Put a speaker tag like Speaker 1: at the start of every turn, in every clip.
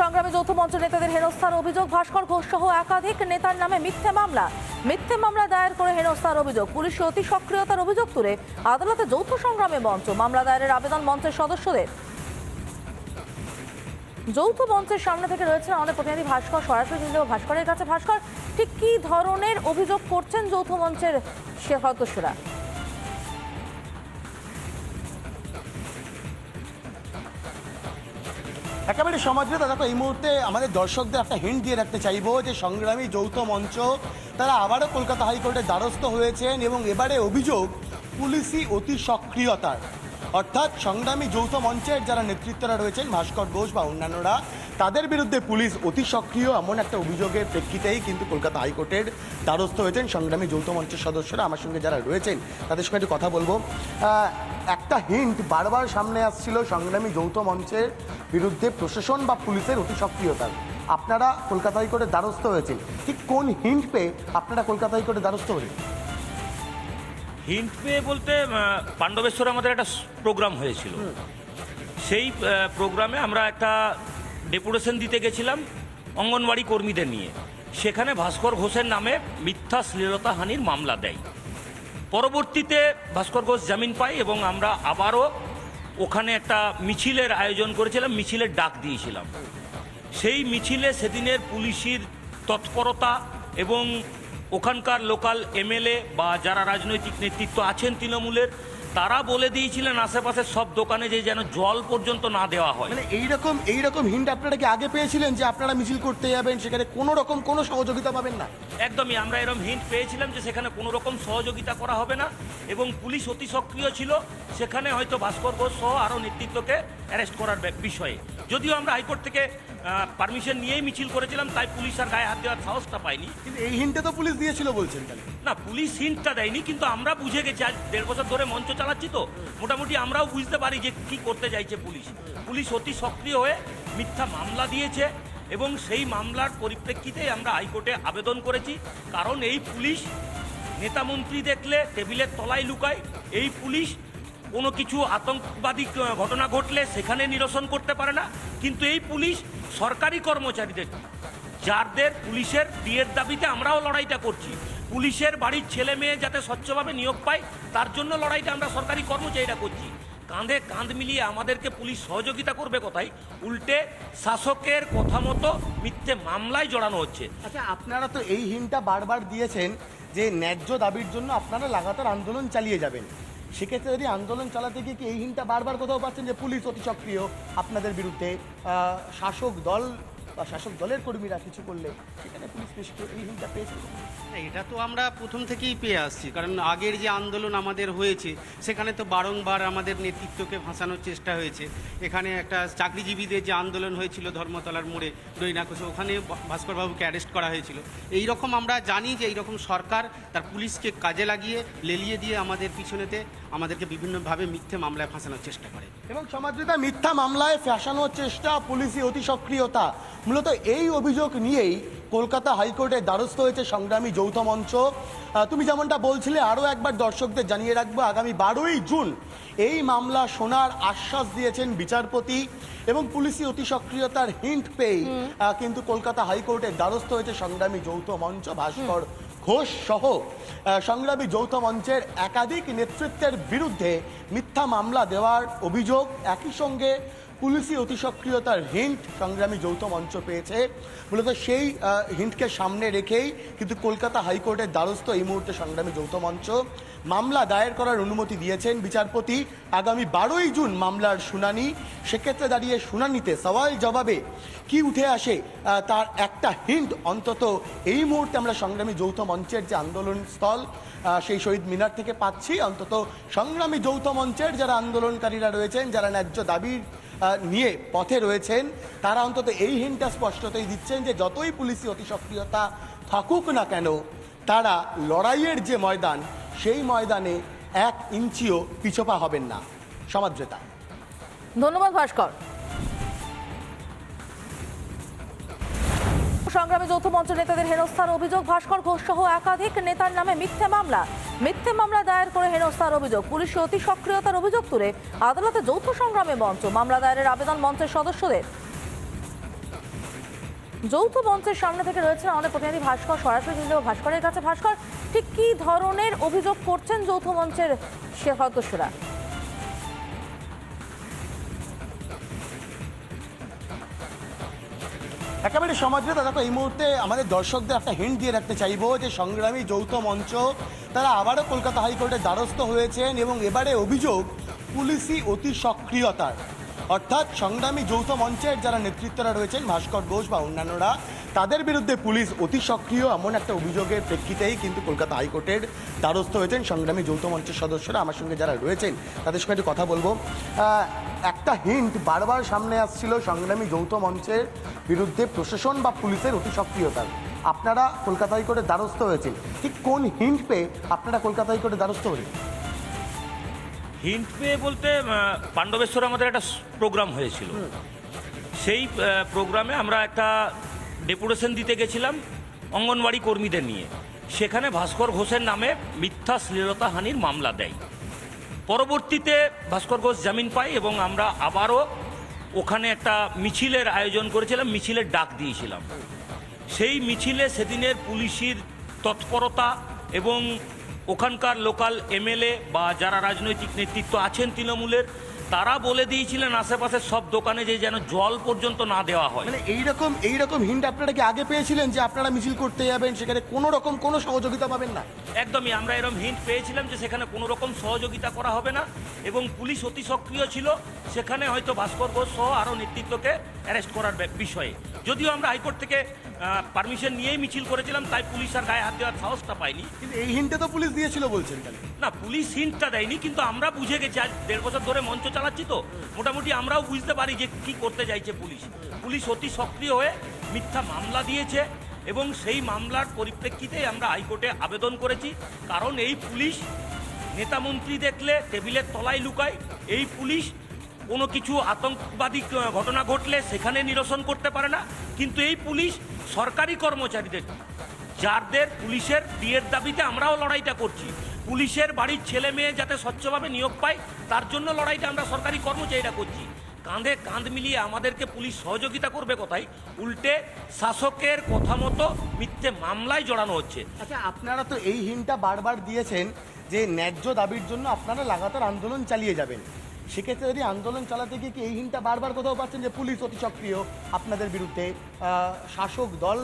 Speaker 1: সংগ্রামী যৌথ মঞ্চ নেতাদের হেনস্থার অভিযোগ। ভাস্কর ঘোষ সহ একাধিক নেতার নামে মিথ্যে মামলা। মিথ্যে মামলা দায়ের করে হেনস্থার অভিযোগ। পুলিশের অতি সক্রিয়তার অভিযোগ তুলে আদালতে যৌথ সংগ্রামে মঞ্চ মামলা দায়েরের আবেদন মঞ্চের সদস্যদের। যৌথ মঞ্চের সামনে থেকে রয়েছেন আমাদের প্রতিনিধি ভাস্কর, সরাসরি যাব ভাস্করের কাছে। ভাস্কর, ঠিক কী ধরনের অভিযোগ করছেন যৌথ মঞ্চের সদস্যরা?
Speaker 2: একেবারে সমাজে দেখো এই মুহূর্তে আমাদের দর্শকদের একটা হিন্ট দিয়ে রাখতে চাইব যে সংগ্রামী যৌথ মঞ্চ, তারা আবারও কলকাতা হাইকোর্টের দ্বারস্থ হয়েছেন এবং এবারে অভিযোগ পুলিশি অতি সক্রিয়তার। অর্থাৎ সংগ্রামী যৌথ মঞ্চের যারা নেতৃত্বরা রয়েছেন, ভাস্কর ঘোষ বা অন্যান্যরা, তাদের বিরুদ্ধে পুলিশ অতি সক্রিয় এমন একটা অভিযোগের প্রেক্ষিতেই কিন্তু কলকাতা হাইকোর্টের দ্বারস্থ হয়েছেন সংগ্রামী যৌথ মঞ্চের সদস্যরা। আমার সঙ্গে যারা রয়েছেন, তাদের সঙ্গে একটু কথা বলব। একটা হিন্ট বারবার সামনে আসছিল সংগ্রামী যৌথ মঞ্চের বিরুদ্ধে প্রশাসন বা পুলিশের অতি সক্রিয়তার আপনারা কলকাতা হাইকোর্টের দ্বারস্থ হয়েছেন। ঠিক কোন হিন্ট পেয়ে আপনারা কলকাতা হাইকোর্টের দ্বারস্থ হয়েছেন
Speaker 3: হিন্ট পেয়ে বলতে পাণ্ডবেশ্বরে আমাদের একটা প্রোগ্রাম হয়েছিল। সেই প্রোগ্রামে আমরা একটা ডেপুটেশন দিতে গেছিলাম অঙ্গনওয়াড়ি কর্মীদের নিয়ে। সেখানে ভাস্কর ঘোষের নামে মিথ্যা শ্লীলতা হানির মামলা দেয়। পরবর্তীতে ভাস্কর ঘোষ জামিন পাই এবং আমরা আবারও ওখানে একটা মিছিলের আয়োজন করেছিলাম, মিছিলের ডাক দিয়েছিলাম। সেই মিছিলে সেদিনের পুলিশের তৎপরতা এবং ওখানকার লোকাল এমএলএ বা যারা রাজনৈতিক নেতৃত্ব আছেন তৃণমূলের তারা বলে দিয়েছিলেন আশেপাশের সব দোকানে যে যেন জল পর্যন্ত না দেওয়া হয়।
Speaker 2: মানে এইরকম এইরকম হিন্ট আপনারা কি আগে পেয়েছিলেন যে আপনারা মিছিল করতে যাবেন সেখানে কোনো রকম কোনো সহযোগিতা পাবেন না?
Speaker 3: একদমই আমরা এরকম হিন্ট পেয়েছিলাম যে সেখানে কোনো রকম সহযোগিতা করা হবে না এবং পুলিশ অতি সক্রিয় ছিল সেখানে হয়তো ভাস্কর ঘোষ সহ আরও নেতৃত্বকে অ্যারেস্ট করার বিষয়ে। যদিও আমরা হাইকোর্ট থেকে পারমিশন নিয়েই মিছিল করেছিলাম তাই পুলিশ আর গায়ে হাত দেওয়ার সাহসটা পাইনি।
Speaker 2: কিন্তু এই হিন্টে তো পুলিশ দিয়েছিল বলছেন
Speaker 3: না পুলিশ হিন্টটা দেয়নি কিন্তু আমরা বুঝে গেছি আজ দেড় বছর ধরে মঞ্চ চালাচ্ছি তো। মোটামুটি আমরাও বুঝতে পারি যে কি করতে চাইছে পুলিশ। পুলিশ অতি সক্রিয় হয়ে মিথ্যা মামলা দিয়েছে এবং সেই মামলার পরিপ্রেক্ষিতে আমরা হাইকোর্টে আবেদন করেছি। কারণ এই পুলিশ নেতামন্ত্রী দেখলে টেবিলের তলায় লুকায়। এই পুলিশ কোনো কিছু আতঙ্কবাদী ঘটনা ঘটলে সেখানে নিরসন করতে পারে না। কিন্তু এই পুলিশ সরকারি কর্মচারীদের, যাদের পুলিশের বিয়ের দাবিতে আমরাও লড়াইটা করছি পুলিশের বাড়ির ছেলে মেয়ে যাতে স্বচ্ছভাবে নিয়োগ পায়, তার জন্য লড়াইটা আমরা সরকারি কর্মচারীরা করছি। কাঁধে কাঁধ মিলিয়ে আমাদেরকে পুলিশ সহযোগিতা করবে কোথায়? উল্টে শাসকের কথা মতো মিথ্যে মামলায় জড়ানো হচ্ছে।
Speaker 2: আচ্ছা আপনারা তো এই হিন্টটা বারবার দিয়েছেন যে ন্যায্য দাবির জন্য আপনারা লাগাতার আন্দোলন চালিয়ে যাবেন। সেক্ষেত্রে যদি আন্দোলন চালাতে গিয়ে কি এই হিন্টটা বারবার কোথাও পাচ্ছেন যে পুলিশ অতি সক্রিয় আপনাদের বিরুদ্ধে? শাসক দল বা শাসক দলের কর্মীরা কিছু করলে সেখানে পুলিশ নিষ্ক্রিয় এই পেয়েছে।
Speaker 4: না, এটা তো আমরা প্রথম থেকেই পেয়ে আসছি কারণ আগের যে আন্দোলন আমাদের হয়েছে সেখানে তো বারংবার আমাদের নেতৃত্বকে ভাসানোর চেষ্টা হয়েছে। এখানে একটা চাকরিজীবীদের যে আন্দোলন হয়েছিল ধর্মতলার মোড়ে দৈনাকোষে ওখানে ভাস্করবাবুকে অ্যারেস্ট করা হয়েছিল। এই রকম আমরা জানি যে এই রকম সরকার তার পুলিশকে কাজে লাগিয়ে লেলিয়ে দিয়ে আমাদের পিছনেতে আমাদেরকে বিভিন্নভাবে মিথ্যে মামলায় ফাঁসানোর চেষ্টা করে।
Speaker 2: এবং সমাজবিতা মিথ্যা মামলায় ফ্যাসানোর চেষ্টা পুলিশি অতি সক্রিয়তা। মূলত এই অভিযোগ নিয়েই কলকাতা হাইকোর্টের দ্বারস্থ হয়েছে সংগ্রামী যৌথ মঞ্চ। তুমি যেমনটা বলছিলে আরও একবার দর্শকদের জানিয়ে রাখব আগামী বারোই জুন এই মামলা শোনার আশ্বাস দিয়েছেন বিচারপতি এবং পুলিশি অতি সক্রিয়তার হিন্ট পেয়েই কিন্তু কলকাতা হাইকোর্টের দ্বারস্থ হয়েছে সংগ্রামী যৌথ মঞ্চ ভাস্কর ঘোষ সহ সংগ্রামী যৌথ মঞ্চের একাধিক নেতৃত্বের বিরুদ্ধে মিথ্যা মামলা দেওয়ার অভিযোগ। একই সঙ্গে পুলিশি অতি সক্রিয়তার হিন্ট সংগ্রামী যৌথ মঞ্চ পেয়েছে। মূলত সেই হিন্টকে সামনে রেখেই কিন্তু কলকাতা হাইকোর্টের দ্বারস্থ এই মুহূর্তে সংগ্রামী যৌথ মঞ্চ। মামলা দায়ের করার অনুমতি দিয়েছেন বিচারপতি। আগামী বারোই জুন মামলার শুনানি। সেক্ষেত্রে দাঁড়িয়ে শুনানিতে সওয়াল জবাবে কি উঠে আসে তার একটা হিন্ট অন্তত এই মুহূর্তে আমরা সংগ্রামী যৌথ মঞ্চের যে আন্দোলন স্থল সেই শহীদ মিনার থেকে পাচ্ছি। অন্তত সংগ্রামী যৌথ মঞ্চের যারা আন্দোলনকারীরা রয়েছেন, যারা ন্যায্য দাবির নিয়ে পথে রয়েছেন। তারা অন্তত এই হিন্টটা স্পষ্টতই দিচ্ছেন যে যতই পুলিশি অতি সক্রিয়তা থাকুক না কেন, তারা লড়াইয়ের যে ময়দান, সেই ময়দানে এক ইঞ্চিও পিছপা হবেন না। সমাদ্রেতা
Speaker 1: ধন্যবাদ ভাস্কর। সংগ্রামে যৌথ মঞ্চ নেতাদের হেনস্থার অভিযোগ, ভাস্কর ঘোষ সহ একাধিক নেতার নামে মিথ্যে মামলা। মিথ্যে মামলা দায়ের করে হেনস্থার অভিযোগ। পুলিশের অতি সক্রিয়তার অভিযোগ তুলে আদালতে যৌথ সংগ্রামে মঞ্চ মামলা দায়েরের আবেদন মঞ্চের সদস্যদের। যৌথ মঞ্চের সামনে থেকে রয়েছেন আমাদের প্রতিনিধি ভাস্কর সরাসরি। ভাস্করের কাছে ভাস্কর, ঠিক কী ধরনের অভিযোগ করছেন যৌথ মঞ্চের সদস্যরা?
Speaker 2: একেবারে সমাজে দেখো এই মুহূর্তে আমাদের দর্শকদের একটা হিন্ট দিয়ে রাখতে চাইব যে সংগ্রামী যৌথ মঞ্চ, তারা আবারও কলকাতা হাইকোর্টের দ্বারস্থ হয়েছেন এবং এবারে অভিযোগ পুলিশি অতি সক্রিয়তার। অর্থাৎ সংগ্রামী যৌথ মঞ্চের যারা নেতৃত্বরা রয়েছেন, ভাস্কর ঘোষ বা অন্যান্যরা, তাদের বিরুদ্ধে পুলিশ অতি সক্রিয় এমন একটা অভিযোগের প্রেক্ষিতেই কিন্তু কলকাতা হাইকোর্টের দ্বারস্থ হয়েছেন সংগ্রামী যৌথ মঞ্চের সদস্যরা। আমার সঙ্গে যারা রয়েছেন, তাদের সঙ্গে একটু কথা বলব। একটা হিন্ট বারবার সামনে আসছিল সংগ্রামী যৌথ মঞ্চের বিরুদ্ধে প্রশাসন বা পুলিশের অতি সক্রিয়তার। আপনারা কলকাতা হাইকোর্টের দ্বারস্থ হয়েছেন। ঠিক কোন হিন্ট পেয়ে আপনারা কলকাতা হাইকোর্টের দ্বারস্থ হলেন?
Speaker 3: হিন্ট পেয়ে বলতে পাণ্ডবেশ্বরে আমাদের একটা প্রোগ্রাম হয়েছিল। সেই প্রোগ্রামে আমরা একটা ডেপুটেশন দিতে গেছিলাম অঙ্গনওয়াড়ি কর্মীদের নিয়ে। সেখানে ভাস্কর ঘোষের নামে মিথ্যা শ্লীলতাহানির মামলা দেয়। পরবর্তীতে ভাস্কর ঘোষ জামিন পাই এবং আমরা আবারও ওখানে একটা মিছিলের আয়োজন করেছিলাম, মিছিলের ডাক দিয়েছিলাম। সেই মিছিলে সেদিনের পুলিশের তৎপরতা এবং ওখানকার লোকাল এমএলএ বা যারা রাজনৈতিক নেতৃত্ব আছেন তৃণমূলের তারা বলে দিয়েছিলেন আশেপাশের সব দোকানে যে যেন জল পর্যন্ত না দেওয়া হয়।
Speaker 2: মানে এইরকম এইরকম হিন্ট আপনারা কি আগে পেয়েছিলেন যে আপনারা মিছিল করতে যাবেন সেখানে কোনো রকম কোনো সহযোগিতা পাবেন না?
Speaker 3: একদমই আমরা এরকম হিন্ট পেয়েছিলাম যে সেখানে কোনো রকম সহযোগিতা করা হবে না এবং পুলিশ অতি সক্রিয় ছিল সেখানে হয়তো ভাস্কর ঘোষ সহ আরও নেতৃত্বকে অ্যারেস্ট করার বিষয়ে। যদিও আমরা হাইকোর্ট থেকে পারমিশন নিয়েই মিছিল করেছিলাম তাই পুলিশ আর গায়ে হাত দেওয়ার সাহসটা পাইনি।
Speaker 2: কিন্তু এই হিন্টে তো পুলিশ দিয়েছিল বলছেন
Speaker 3: না পুলিশ হিন্টটা দেয়নি কিন্তু আমরা বুঝে গেছি আজ দেড় বছর ধরে মঞ্চ চালাচ্ছি তো। মোটামুটি আমরাও বুঝতে পারি যে কি করতে চাইছে পুলিশ। পুলিশ অতি সক্রিয় হয়ে মিথ্যা মামলা দিয়েছে এবং সেই মামলার পরিপ্রেক্ষিতে আমরা হাইকোর্টে আবেদন করেছি। কারণ এই পুলিশ নেতামন্ত্রী দেখলে, টেবিলের তলায় লুকায়, এই পুলিশ কোনো কিছু আতঙ্কবাদী ঘটনা ঘটলে সেখানে নিরসন করতে পারে না। কিন্তু এই পুলিশ সরকারি কর্মচারীদের যাদের পুলিশের বিয়ের দাবিতে আমরাও লড়াইটা করছি। পুলিশের বাড়ির ছেলে মেয়ে যাতে স্বচ্ছভাবে নিয়োগ পায়, তার জন্য লড়াইটা আমরা সরকারি কর্মচারীরা করছি। কাঁধে কাঁধ মিলিয়ে আমাদেরকে পুলিশ সহযোগিতা করবে কোথায়? উল্টে শাসকের কথা মতো মিথ্যে মামলায় জড়ানো হচ্ছে।
Speaker 2: আচ্ছা আপনারা তো এই হিন্টটা বারবার দিয়েছেন যে ন্যায্য দাবির জন্য আপনারা লাগাতার আন্দোলন চালিয়ে যাবেন। সেক্ষেত্রে যদি আন্দোলন চালাতে গিয়ে কি এই হিন্টটা বারবার কোথাও পাচ্ছেন যে পুলিশ অতি সক্রিয় আপনাদের বিরুদ্ধে? শাসক দল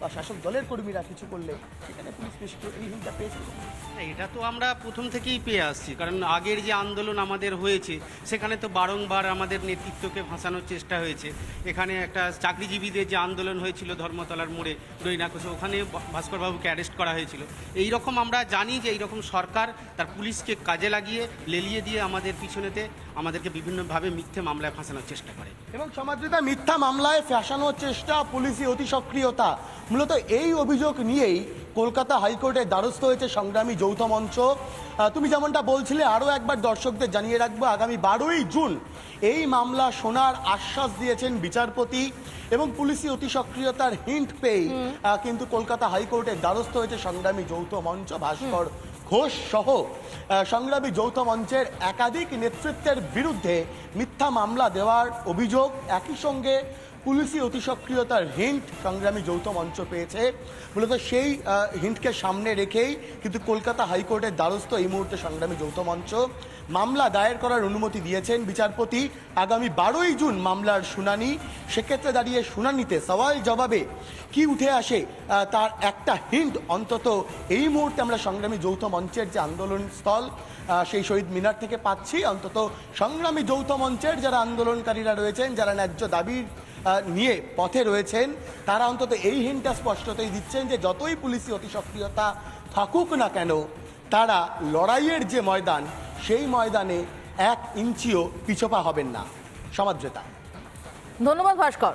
Speaker 2: বা শাসক দলের কর্মীরা কিছু করলে সেখানে পুলিশ নিষ্ক্রিয় এই পেয়েছিল।
Speaker 4: এটা তো আমরা প্রথম থেকেই পেয়ে আসছি কারণ আগের যে আন্দোলন আমাদের হয়েছে সেখানে তো বারংবার আমাদের নেতৃত্বকে ভাসানোর চেষ্টা হয়েছে। এখানে একটা চাকরিজীবীদের যে আন্দোলন হয়েছিল ধর্মতলার মোড়ে দৈনাকোষে ওখানে ভাস্করবাবুকে অ্যারেস্ট করা হয়েছিল। এই রকম আমরা জানি যে এইরকম সরকার তার পুলিশকে কাজে লাগিয়ে লেলিয়ে দিয়ে আমাদের পিছনেতে আমাদেরকে বিভিন্নভাবে মিথ্যে মামলায় ফাঁসানোর চেষ্টা করে।
Speaker 2: এবং সমাজবিতা মিথ্যা মামলায় ফ্যাশানোর চেষ্টা পুলিশি অতি সক্রিয়তা। মূলত এই অভিযোগ নিয়েই কলকাতা হাইকোর্টের দ্বারস্থ হয়েছে সংগ্রামী যৌথ মঞ্চ। তুমি যেমনটা বলছিলে আরও একবার দর্শকদের জানিয়ে রাখব আগামী বারোই জুন এই মামলা শোনার আশ্বাস দিয়েছেন বিচারপতি এবং পুলিশি অতি সক্রিয়তার হিন্ট পেয়েই কিন্তু কলকাতা হাইকোর্টের দ্বারস্থ হয়েছে সংগ্রামী যৌথ মঞ্চ ভাস্কর ঘোষ সহ সংগ্রামী যৌথ মঞ্চের একাধিক নেতৃত্বের বিরুদ্ধে মিথ্যা মামলা দেওয়ার অভিযোগ। একই সঙ্গে পুলিশি অতি সক্রিয়তার হিন্ট সংগ্রামী যৌথ মঞ্চ পেয়েছে। মূলত সেই হিন্টকে সামনে রেখেই কিন্তু কলকাতা হাইকোর্টের দ্বারস্থ এই মুহূর্তে সংগ্রামী যৌথ মঞ্চ। মামলা দায়ের করার অনুমতি দিয়েছেন বিচারপতি। আগামী বারোই জুন মামলার শুনানি। সেক্ষেত্রে দাঁড়িয়ে শুনানিতে সওয়াল জবাবে কি উঠে আসে তার একটা হিন্ট অন্তত এই মুহূর্তে আমরা সংগ্রামী যৌথ মঞ্চের যে আন্দোলন স্থল সেই শহীদ মিনার থেকে পাচ্ছি। অন্তত সংগ্রামী যৌথ মঞ্চের যারা আন্দোলনকারীরা রয়েছেন, যারা ন্যায্য দাবির নিয়ে পথে রয়েছেন। তারা অন্তত এই হিনটা স্পষ্টতই দিচ্ছেন যে যতই পুলিশি অতি সক্রিয়তা থাকুক না কেন, তারা লড়াইয়ের যে ময়দান, সেই ময়দানে এক ইঞ্চিও পিছপা হবেন না। সমাদ্রতা
Speaker 1: ধন্যবাদ ভাস্কর।